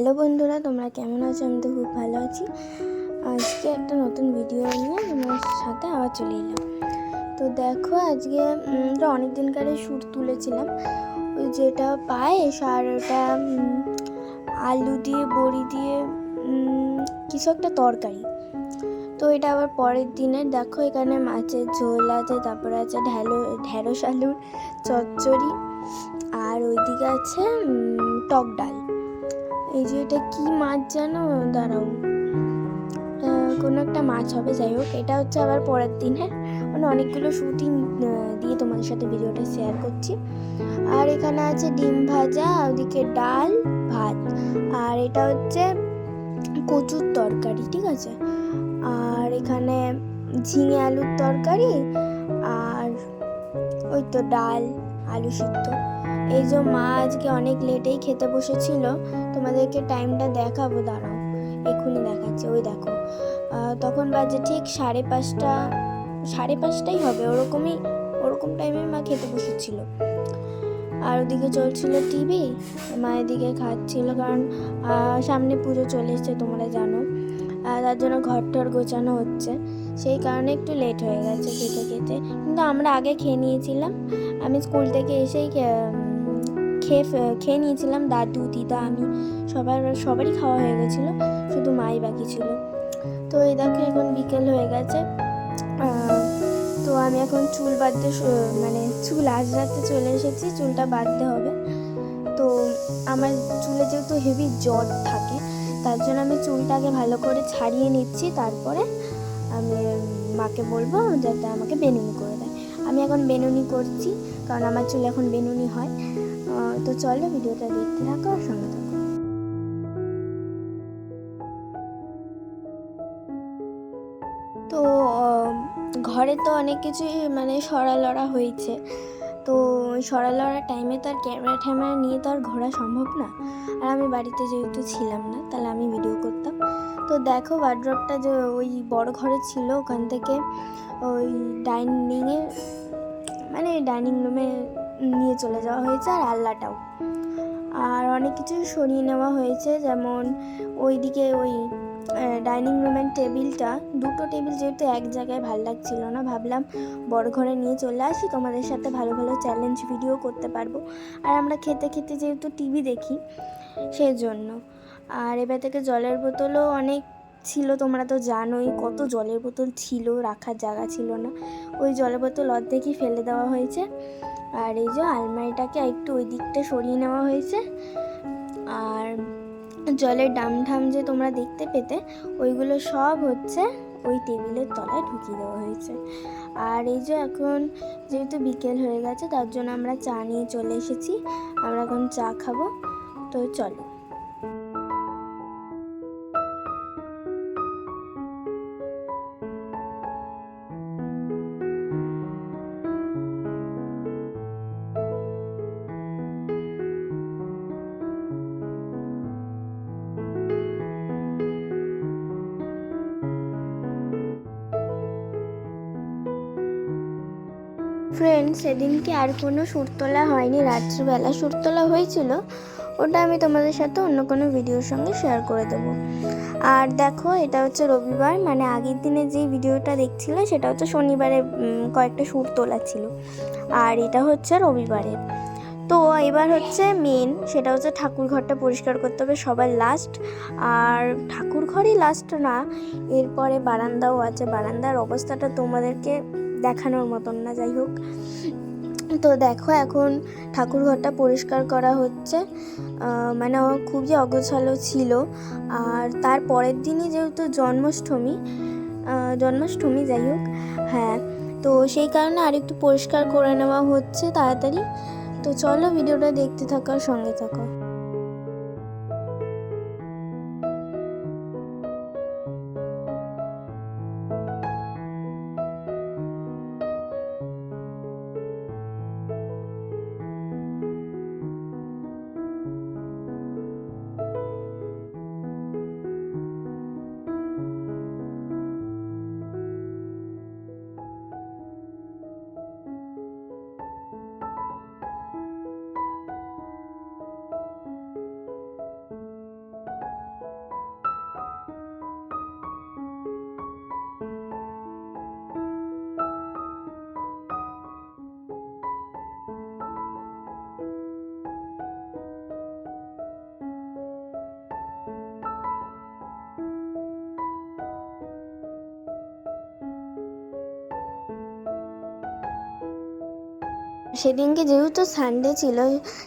Hello বন্ধুরা, তোমরা কেমন আছো? আমি তো খুব ভালো আছি। আজকে একটা নতুন ভিডিও নিয়ে তোমার সাথে আবার চলে এলাম। তো দেখো আজকে অনেক দিনকারই শ্যুট তুলেছিলাম। ওই যেটা পায়েস আর ওটা আলু দিয়ে, বড়ি দিয়ে কিছু একটা তরকারি। তো এটা আবার পরের দিনের দেখো এখানে মাছের ঝোল আছে, তারপরে আছে ঢ্যালো, ঢ্যাঁড়স আলুর চচ্চড়ি, আর ওইদিকে আছে টক ডাল। এই যে এটা কি মাছ জানো? দাঁড়াও। কোনো একটা মাছ হবে, যাই হোক। এটা হচ্ছে আবার পরের দিনের মানে অনেকগুলো শুটিং দিয়ে তোমাদের সাথে ভিডিওটা শেয়ার করছি। আর এখানে আছে ডিম ভাজা, ওদিকে ডাল, ভাত। আর এটা হচ্ছে কচুর তরকারি, ঠিক আছে? আর এখানে ঝিঙে আলুর তরকারি, আর ওই তো ডাল। আলু সিদ্ধ। এই যে মা আজকে অনেক লেটেই খেতে বসেছিল, তোমাদেরকে টাইমটা দেখাবো, দাঁড়াও এক্ষুনি দেখাচ্ছি, ওই দেখো। তখন বাজে ঠিক সাড়ে পাঁচটা, সাড়ে পাঁচটাই হবে, ওরকমই, ওরকম টাইমে মা খেতে বসেছিল। আর ওদিকে চলছিল টিভি মা এদিকে খাচ্ছিল কারণ সামনে পুজো চলে এসছে, তোমরা জানো। তার জন্য ঘর টর গোছানো হচ্ছে। সেই কারণে একটু লেট হয়ে গেছে খেতে খেতে। কিন্তু আমরা আগে খেয়ে নিয়েছিলাম। আমি স্কুল থেকে এসেই খেয়ে খেয়ে নিয়েছিলাম দাদু, দিদা, আমি। সবার, সবারই খাওয়া হয়ে গেছিল, শুধু মাই বাকি ছিল। তো এই দেখো এখন বিকেল হয়ে গেছে। তো আমি এখন চুল বাঁধতে মানে চুল আজ আজরাতে চলে এসেছি, চুলটা বাঁধতে হবে। তো আমার চুলে যেহেতু হেভি জট থাকে, তার জন্য আমি চুলটাকে ভালো করে ছাড়িয়ে নিচ্ছি, তারপরে আমি মাকে বলব যাতে আমাকে বেনুনি করে দেয়। আমি এখন বেনুনি করছি, কারণ আমার চুল এখন বেনুনি হয়। তো চলো ভিডিওটা দেখতে থাকো আর সঙ্গে থাকো। তো ঘরে তো অনেক কিছুই মানে সরা লড়া হয়েছে। তো ওই সরা লড়ার টাইমে তো আর ক্যামেরা ট্যামেরা নিয়ে তো আর ঘোরা সম্ভব না। আর আমি বাড়িতে যেহেতু ছিলাম না, তাহলে আমি ভিডিও করতাম। তো দেখো ওয়ার্ড্রপটা যে ওই বড় ঘরে ছিল, ওখান থেকে ওই ডাইনিংয়ে মানে ডাইনিং রুমে নিয়ে চলে যাওয়া হয়েছে আর আল্লাটাও। আর অনেক কিছু সরিয়ে নেওয়া হয়েছে, যেমন ওইদিকে ওই ডাইনিং রুমের টেবিলটা দুটো টেবিল যেহেতু এক জায়গায় ভালো লাগছিল না, ভাবলাম বড় ঘরে নিয়ে চলে আসি, তোমাদের সাথে ভালো ভালো চ্যালেঞ্জ ভিডিও করতে পারব। আর আমরা খেতে খেতে যেহেতু টিভি দেখি, সেই জন্য। আর এবার থেকে জলের বোতলও অনেক ছিল, তোমরা তো জানোই কত জলের বোতল ছিল, রাখার জায়গা ছিল না। ওই জলের বোতল অর্ধেকই ফেলে দেওয়া হয়েছে। আর এই যে আলমারিটাকে একটু ওই দিকটা সরিয়ে নেওয়া হয়েছে। আর জলের ডাম ঢাম যে তোমরা দেখতে পেতে, ওইগুলো সব হচ্ছে ওই টেবিলের তলায় ঢুকিয়ে দেওয়া হয়েছে। আর এই যে এখন যেহেতু বিকেল হয়ে গেছে, তার জন্য আমরা চা নিয়ে চলে এসেছি। আমরা এখন চা খাব। তো চলো। ফ্রেন্ড সেদিনকে আর কোনো সুর তোলা হয়নি। রাত্রিবেলা সুর তোলা হয়েছিল, ওটা আমি তোমাদের সাথে অন্য কোনো ভিডিওর সঙ্গে শেয়ার করে দেবো। আর দেখো, এটা হচ্ছে রবিবার মানে আগের দিনে যে ভিডিওটা দেখছিলে, সেটা হচ্ছে শনিবারে কয়েকটা সুর তোলা ছিল। আর এটা হচ্ছে রবিবারে তো এবার হচ্ছে মেন সেটা হচ্ছে ঠাকুর ঘরটা পরিষ্কার করতে হবে সবার লাস্ট আর ঠাকুর ঘরই লাস্ট না, এরপরে বারান্দাও আছে। বারান্দার অবস্থাটা তোমাদেরকে দেখানোর মতন না, যাই হোক। তো দেখো এখন ঠাকুর ঘরটা পরিষ্কার করা হচ্ছে। মানে ও খুবই অগোছালো ছিল। আর তার পরের দিনই যেহেতু জন্মাষ্টমী জন্মাষ্টমী, যাই হোক হ্যাঁ। তো সেই কারণে আরেকটু পরিষ্কার করে নেওয়া হচ্ছে তাড়াতাড়ি। তো চলো ভিডিওটা দেখতে থাকো আর সঙ্গে থাকো। সেদিনকে যেহেতু সানডে ছিল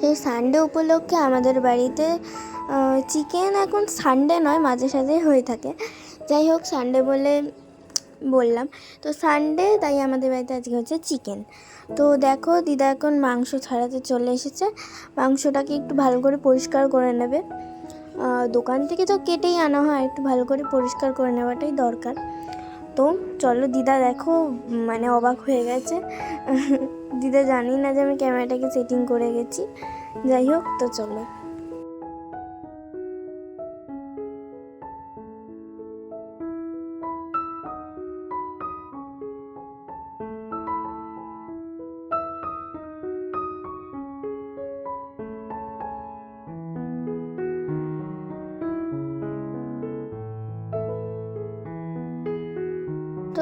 সেই সানডে উপলক্ষে আমাদের বাড়িতে চিকেন এখন সানডে নয়, মাঝে সাঝে হয়ে থাকে। যাই হোক সানডে বলে বললাম। তো সানডে তাই আমাদের বাড়িতে আজকে হচ্ছে চিকেন তো দেখো, দিদা এখন মাংস ছাড়াতে চলে এসেছে। মাংসটাকে একটু ভালো করে পরিষ্কার করে নেবে। দোকান থেকে তো কেটেই আনা হয়, একটু ভালো করে পরিষ্কার করে নেওয়াটাই দরকার। তো চলো দিদা দেখো মানে অবাক হয়ে গেছে। দিদা জানি না যে আমি ক্যামেরাটাকে সেটিং করে গেছি। যাই হোক, তো চলো।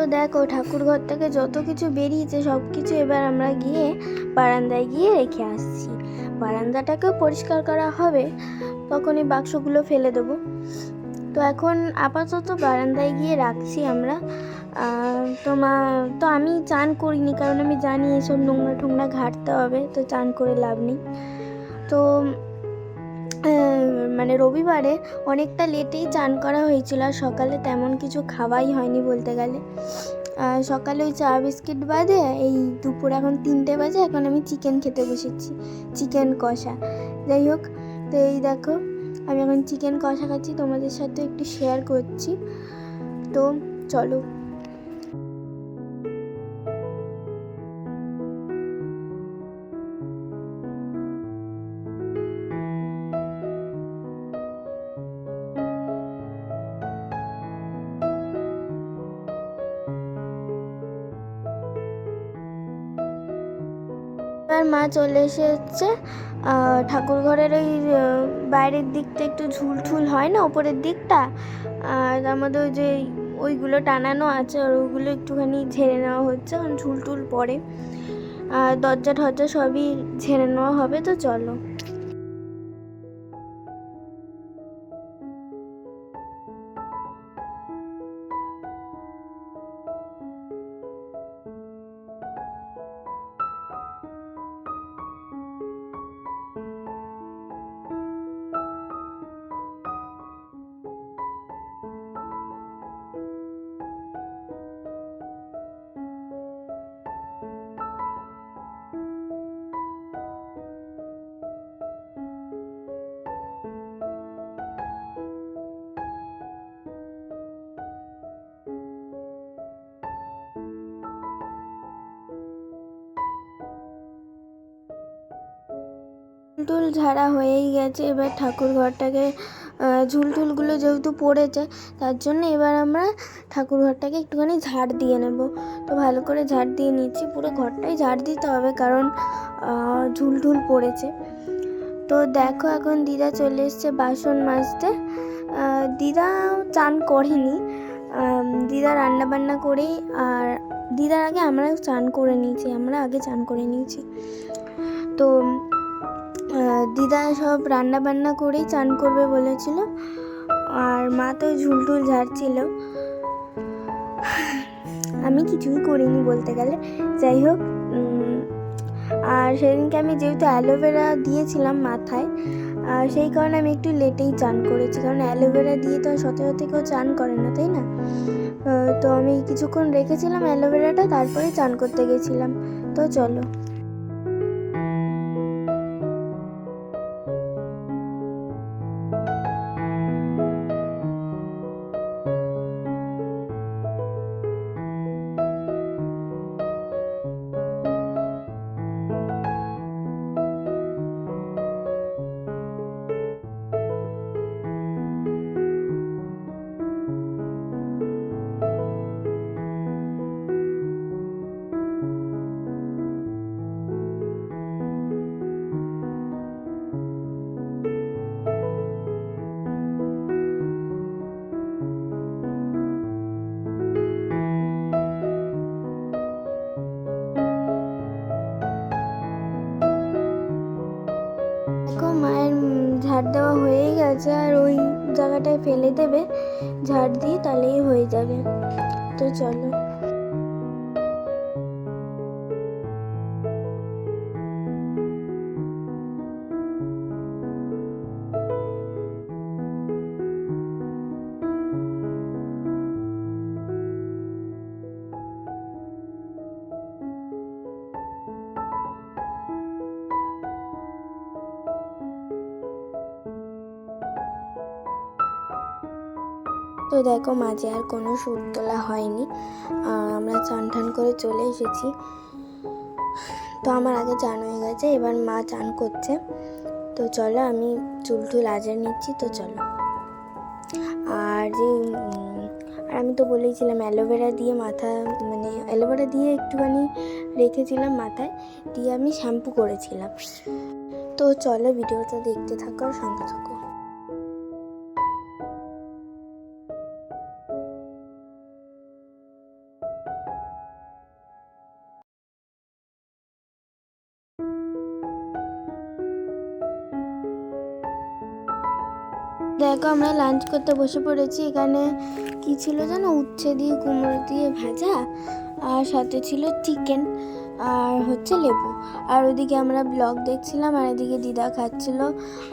দেখো ঠাকুর ঘর থেকে যত কিছু বেরিয়েছে সব কিছু এবার আমরা গিয়ে বারান্দায় গিয়ে রেখে আসছি। বারান্দাটাকেও পরিষ্কার করা হবে। তখন এই বাক্সগুলো ফেলে দেবো। তো এখন আপাতত বারান্দায় গিয়ে রাখছি আমরা। আহ, তো আমি চান করিনি কারণ আমি জানি এসব নোংরা টোংরা ঘাটতে হবে তো চান করে লাভ নেই। তো মানে রবিবারে অনেকটা লেটেই চান করা হয়েছিল, আর সকালে তেমন কিছু খাওয়াই হয়নি বলতে গেলে। সকালে ওই চা বিস্কিট বাদে এই দুপুর এখন তিনটে বাজে, এখন আমি চিকেন খেতে বসেছি, চিকেন কষা। যাই হোক, তো এই দেখো, আমি এখন চিকেন কষা খাচ্ছি, তোমাদের সাথে একটু শেয়ার করছি। তো চলো। আর মা চলে এসেছে। ঠাকুর ঘরের ওই বাইরের দিকটা একটু ঝুল ঠুল হয় না ওপরের দিকটা? আর আমাদের ওই যে ওইগুলো টানানো আছে, আর ওইগুলো একটুখানি ঝেড়ে নেওয়া হচ্ছে ঝুল টুল পড়ে। আর দরজা ঠরজা সবই ঝেড়ে নেওয়া হবে, তো চলো। টুল ঝাড়া হয়েই গেছে। এবার ঠাকুর ঘরটাকে ঝুলটুলগুলো যেহেতু পড়েছে, তার জন্য এবার আমরা ঠাকুর ঘরটাকে একটুখানি ঝাড় দিয়ে নেব। তো ভালো করে ঝাড় দিয়ে নিচ্ছি। পুরো ঘরটাই ঝাড় দিতে হবে কারণ ঝুলটুল পড়েছে। তো দেখো এখন দিদা চলে এসছে বাসন মাজতে। দিদা চান করেনি। দিদা রান্না বান্না করেই আর দিদার আগে আমরা চান করে নিয়েছি, আমরা আগে চান করে নিয়েছি। তো দিদা সব রান্না বান্না করেই চান করবে বলেছিল। আর মা তো ঝুলটুল ঝাড়ছিল। আমি কিছুই করিনি বলতে গেলে। যাই হোক আর সেদিনকে আমি যেহেতু অ্যালোভেরা দিয়েছিলাম মাথায় আর সেই কারণে আমি একটু লেটেই চান করেছি। কারণ অ্যালোভেরা দিয়ে তো সতে সতে কেউ চান করে না, তাই না? তো আমি কিছুক্ষণ রেখেছিলাম অ্যালোভেরাটা তারপরে চান করতে গেছিলাম। তো চলো। আর ওই জায়গাটায় ফেলে দেবে ঝাড় দিয়ে তাহলেই হয়ে যাবে। তো চলো। দেখো মাঝে আর কোনো সুর তোলা হয়নি। আমরা চান টান করে চলে এসেছি। তো আমার আগে চান হয়ে গেছে, এবার মা চান করছে। তো চলো আমি চুল টুল আজার নিচ্ছি, তো চলো। আর যে আর আমি তো বলেইছিলাম অ্যালোভেরা দিয়ে মাথা মানে অ্যালোভেরা দিয়ে একটুখানি রেখেছিলাম মাথায়, দিয়ে আমি শ্যাম্পু করেছিলাম। তো চলো ভিডিওটা দেখতে থাকো আর সঙ্গে থাকো। দেখো, আমরা লাঞ্চ করতে বসে পড়েছি। এখানে কি ছিল জানো? উচ্ছে দিয়ে, কুমড়ো দিয়ে ভাজা, আর সাথে ছিল চিকেন আর হচ্ছে লেবু। আর ওইদিকে আমরা ব্লগ দেখছিলাম, আর এদিকে দিদা খাচ্ছিল।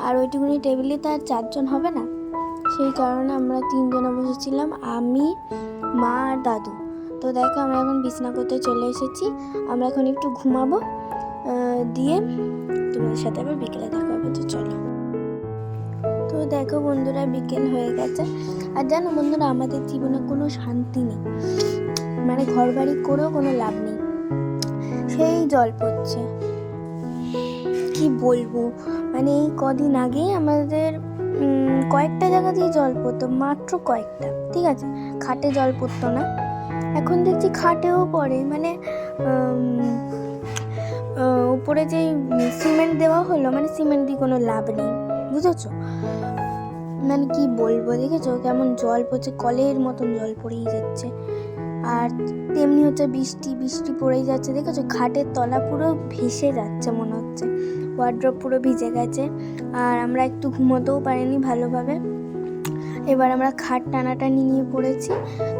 আর ওইটুকুনি টেবিলে তো আর চারজন হবে না। সেই কারণে আমরা তিনজনে বসেছিলাম, আমি, মা আর দাদু। তো দেখো, আমরা এখন বিছনা করতে চলে এসেছি। আমরা এখন একটু ঘুমাবো দিয়ে তোমাদের সাথে আবার বিকেলে দেখা হবে। তো চলো। দেখো বন্ধুরা, বিকেল হয়ে গেছে। আর জানো বন্ধুরা, আমাদের জীবনে কোনো শান্তি নেই। মানে ঘর বাড়ি করেও কোনো লাভ নেই। সেই জল পড়ছে। কি বলব? মানে এই কদিন আগেই আমাদের কয়েকটা জায়গা দিয়ে জল পড়তো, মাত্র কয়েকটা, ঠিক আছে? খাটে জল পড়তো না। এখন দেখছি খাটেও পড়ে। মানে উপরে যে সিমেন্ট দেওয়া হলো মানে সিমেন্ট দিয়ে কোনো লাভ নেই। বুঝেছ? মানে কি বলব, দেখেছ? কেমন জল পড়ছে, কলের মতন জল পড়েই যাচ্ছে। আর তেমনি হচ্ছে বৃষ্টি বৃষ্টি পড়েই যাচ্ছে, দেখেছ? খাটের তলা পুরো ভেসে যাচ্ছে মনে হচ্ছে। ওয়ার্ড্রপ পুরো ভিজে গেছে। আর আমরা একটু ঘুমোতেও পারিনি ভালোভাবে। এবার আমরা খাট টানাটানি নিয়ে পড়েছি।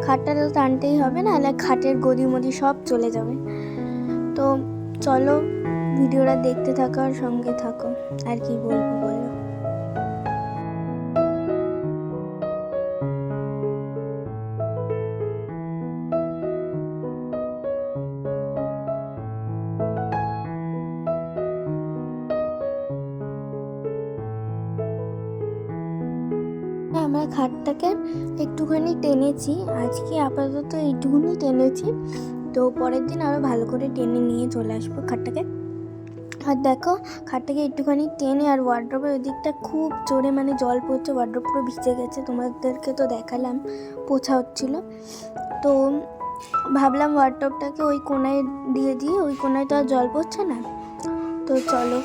খাটটা তো টানতেই হবে না হলে খাটের গদি মদি সব চলে যাবে। তো চলো, ভিডিওটা দেখতে থাকো আর সঙ্গে থাকো। আর কি বলব আমরা খাটটাকে একটুখানি টেনেছি। আজকে আপাতত এইটুকুনি টেনেছি। তো পরের দিন আরও ভালো করে টেনে নিয়ে চলে আসব খাটটাকে। আর দেখো, খাটটাকে একটুখানি টেনে আর ওয়ার্ড্রপের ওই দিকটা খুব জোরে মানে জল পড়ছে ওয়ার্ড্রপ পুরো ভিজে গেছে। তোমাদেরকে তো দেখালাম, পোছা হচ্ছিল। তো ভাবলাম ওয়ার্ড্রপটাকে ওই কোনায় দিয়ে দিই, ওই কোনায় তো আর জল পড়ছে না। তো চলো।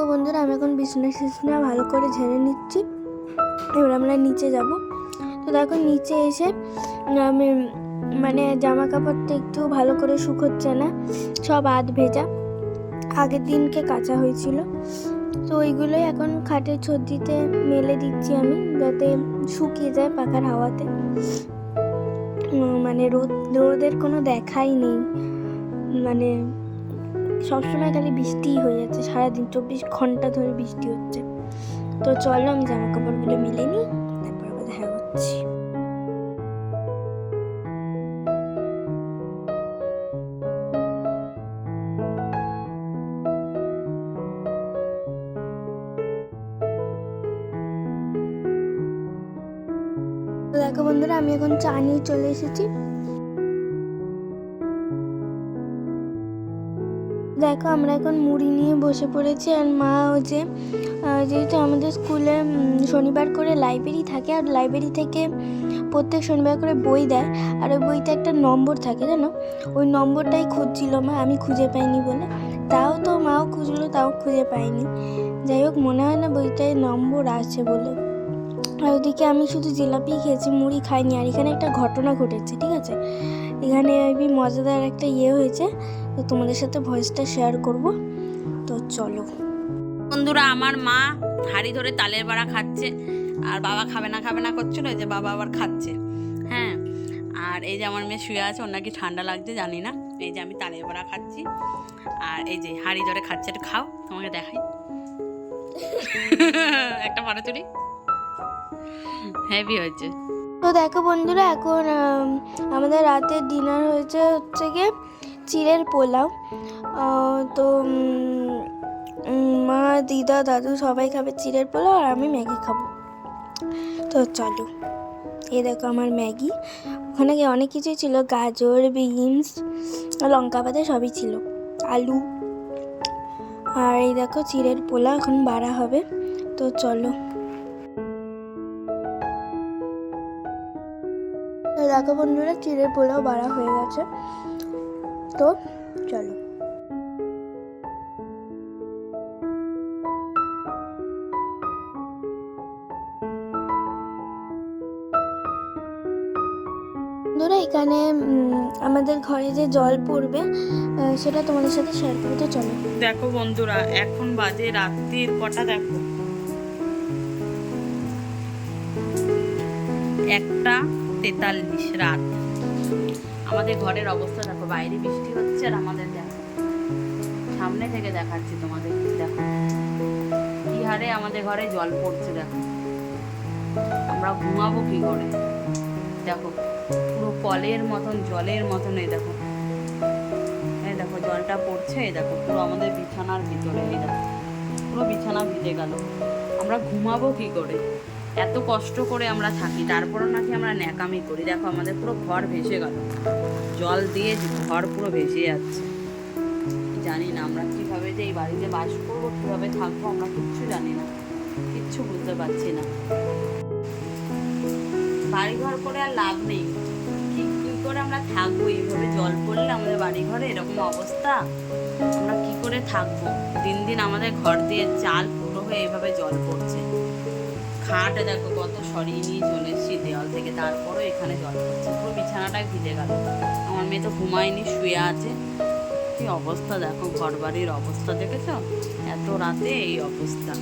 তো বন্ধুরা, আমি এখন বিছনা টিছনা ভালো করে ঝেড়ে নিচ্ছি। এবার আমরা নিচে যাব। তো দেখো নিচে এসে, আমি মানে জামা কাপড়টা একটু ভালো করে শুকোচ্ছে না, সব আধ ভেজা। আগের দিনকে কাঁচা হয়েছিল। তো ওইগুলোই এখন খাটের ছদ্দিতে মেলে দিচ্ছি আমি, যাতে শুকিয়ে যায় পাখার হাওয়াতে। মানে রোদ, রোদের কোনো দেখাই নেই। মানে সবসময় খালি বৃষ্টিই হয়ে যাচ্ছে। সারাদিন চব্বিশ ঘণ্টা ধরে বৃষ্টি হচ্ছে। তো চলো আমি জামা কাপড়গুলো মিলে নিই, তারপর আবার দেখা করছি দেখো বন্ধুরা, আমি এখন চা নিয়ে চলে এসেছি। দেখো, আমরা এখন মুড়ি নিয়ে বসে পড়েছি আর মা যে যেহেতু আমাদের স্কুলে শনিবার করে লাইব্রেরি থাকে আর লাইব্রেরি থেকে প্রত্যেক শনিবার করে বই দেয় আর ওই বইতে একটা নম্বর থাকে, জানো? ওই নম্বরটাই খুঁজছিল মা, আমি খুঁজে পাইনি বলে। তাও তো মাও খুঁজলো, তাও খুঁজে পাইনি। যাই হোক, মনে হয় না বইটায় নম্বর আছে বলে। আর ওদিকে আমি শুধু জিলাপি খেয়েছি, মুড়ি খাইনি আর এখানে একটা ঘটনা ঘটেছে, ঠিক আছে? এখানে আমি মজাদার একটা ইয়ে হয়েছে। তো তোমাদের সাথে ভয়েসটা শেয়ার করব। তো চলো। বন্ধুরা, আমার মা হাড়ি ধরে তালের বড়া খাচ্ছে, আর বাবা খাবে না খাবে না করছিল যে বাবা আবার খাচ্ছে। হ্যাঁ আর এই যে আমার মেয়ে শুয়ে আছে, ওর নাকি ঠান্ডা লাগছে, জানি না। এই যে আমি তালের বড়া খাচ্ছি, আর এই যে হাড়ি ধরে খাচ্ছে, একটু খাও, তোমাকে দেখাই। একটা ফটো তুলি হেভি হয়েছে। তো দেখো বন্ধুরা, এখন আমাদের রাতের ডিনার হয়েছে হচ্ছে গিয়ে চিড়ের পোলাও। তো মা, দিদা, দাদু সবাই খাবে চিড়ের পোলাও আর আমি ম্যাগি খাব। তো চলো এই দেখো আমার ম্যাগি। ওখানে গিয়ে অনেক কিছুই ছিল, গাজর, বিনস, লঙ্কা পাতা সবই ছিল, আলু। আর এই দেখো চিড়ের পোলাও এখন বাড়া হবে। তো চলো। দেখো বন্ধুরা, চিড়ের পোলাও বাড়া হয়ে গেছে। তো চলো। বন্ধুরা, এখানে আমাদের ঘরে যে জল পড়বে সেটা তোমাদের সাথে শেয়ার করতে চলো। দেখো বন্ধুরা, এখন বাজে রাত্রির কটা দেখো? একটা তেতাল্লিশ রাত। আমাদের ঘরের অবস্থা দেখো, বাইরে বৃষ্টি হচ্ছে আর আমাদের দেখো, সামনে থেকে দেখাচ্ছি তোমাদের, দেখো। কি হারে আমাদের ঘরে জল পড়ছে, দেখো। আমরা ঘুমাবো কি করে? দেখো, পুরো কলের মতন, জলের মতন এই দেখো। এই দেখো, জলটা পড়ছে, এই দেখো, পুরো আমাদের বিছানার ভিতরে, এই দেখো। পুরো বিছানা ভিজে গেল। আমরা ঘুমাবো কি করে? এত কষ্ট করে আমরা থাকি, তারপরও নাকি আমরা ন্যাকামি করি। দেখো, আমাদের পুরো ঘর ভেসে গেল। জল দিয়ে ঘর পুরো ভেসে যাচ্ছে। জানি না আমরা কীভাবে যে এই বাড়িতে বাস করব, কীভাবে থাকব, আমরা কিচ্ছু জানি না। কিচ্ছু বুঝতে পারছি না। বাড়ি ঘর করে আর লাভ নেই। কি কি করে আমরা থাকব? এইভাবে জল পড়লে আমাদের বাড়ি ঘরে এরকম অবস্থা? আমরা কি করে থাকব? দিন দিন আমাদের ঘর দিয়ে চাল পুরো হয়ে এইভাবে জল পড়ছে। খাট দেখো কত সরিয়ে নিয়ে চলে এসেছি দেওয়াল থেকে। তারপরও এখানে জল পড়ছে। পুরো বিছানাটাই ভিজে গেল। আমার মেয়ে তো ঘুমায়নি, শুয়ে আছে। কি অবস্থা দেখো ঘর বাড়ির অবস্থা দেখেছ? এত রাতে এই অবস্থা।